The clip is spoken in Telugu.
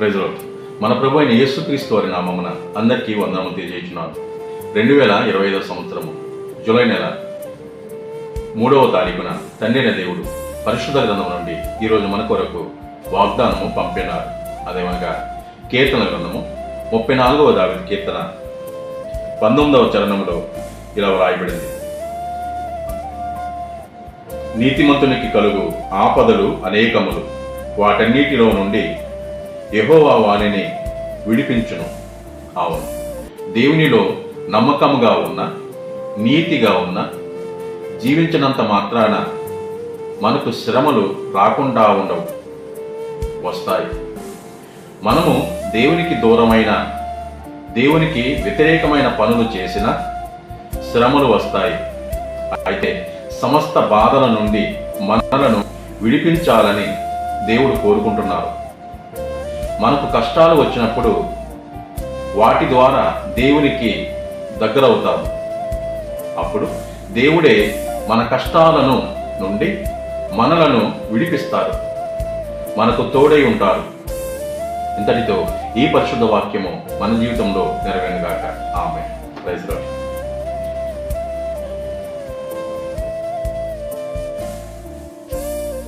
ప్రజలు మన ప్రభు అయిన యేసుక్రీస్తు వారి నామమున అందరికీ వందనము తెలియజేస్తున్నాను. రెండు వేల ఇరవై ఐదో సంవత్సరము జూలై నెల మూడవ తారీఖున తండ్రిన దేవుడు పరిశుద్ధ గ్రంథం నుండి ఈరోజు మన కొరకు వాగ్దానము పంపినారు. అదేమనగా కీర్తన గ్రంథము ముప్పై నాలుగవ దావి కీర్తన పంతొమ్మిదవ చరణంలో ఇలా వ్రాయబడింది. నీతిమంతునికి కలుగు ఆపదలు అనేకములు వాటన్నిటిలో నుండి యహోవా వాణిని విడిపించును. అవును. దేవునిలో నమ్మకముగా ఉన్న నీతిగా ఉన్న జీవించినంత మాత్రాన మనకు శ్రమలు రాకుండా ఉండవు వస్తాయి. మనము దేవునికి దూరమైన దేవునికి వ్యతిరేకమైన పనులు చేసిన శ్రమలు వస్తాయి. అయితే సమస్త బాధల నుండి మనలను విడిపించాలని దేవుడు కోరుకుంటున్నారు. మనకు కష్టాలు వచ్చినప్పుడు వాటి ద్వారా దేవునికి దగ్గరవుతాము. అప్పుడు దేవుడే మన కష్టాలను నుండి మనలను విడిపిస్తారు. మనకు తోడై ఉంటారు. ఇంతటితో ఈ పరిశుద్ధ వాక్యము మన జీవితంలో నెరవేరు